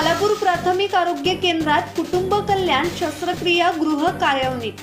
मालापूर प्राथमिक आरोग्य केंद्रात कुटुंब कल्याण शस्त्रक्रिया गृह कार्यान्वित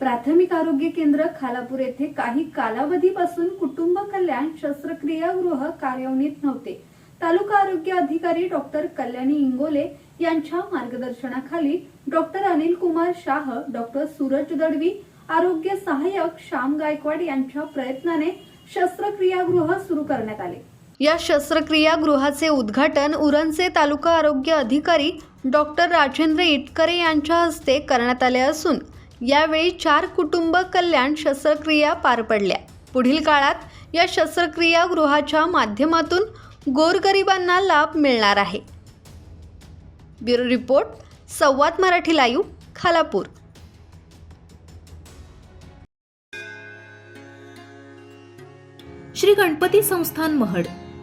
प्राथमिक आरोग्य केंद्र खालापूर येथे काही कालावधीपासून कुटुंब कल्याण शस्त्रक्रिया गृह कार्यान्वित नव्हते. तालुका आरोग्य अधिकारी डॉक्टर कल्याणी इंगोले यांच्या मार्गदर्शनाखाली डॉक्टर अनिल कुमार शाह डॉक्टर सूरज दडवी आरोग्य सहाय्यक श्याम गायकवाड यांच्या प्रयत्नाने शस्त्रक्रियागृह सुरू करण्यात आले. या शस्त्रक्रिया गृहाचे उद्घाटन उरणचे तालुका आरोग्य अधिकारी डॉक्टर राजेंद्र इटकरे यांच्या हस्ते करण्यात आले असून यावेळी चार कुटुंब कल्याण शस्त्रक्रिया पार पडल्या. पुढील काळात या शस्त्रक्रिया गृहाच्या माध्यमातून गोरगरिबांना लाभ मिळणार आहे. Bureau report Samvad Marathi live Khalapur. Shri Ganpati संस्थान महड.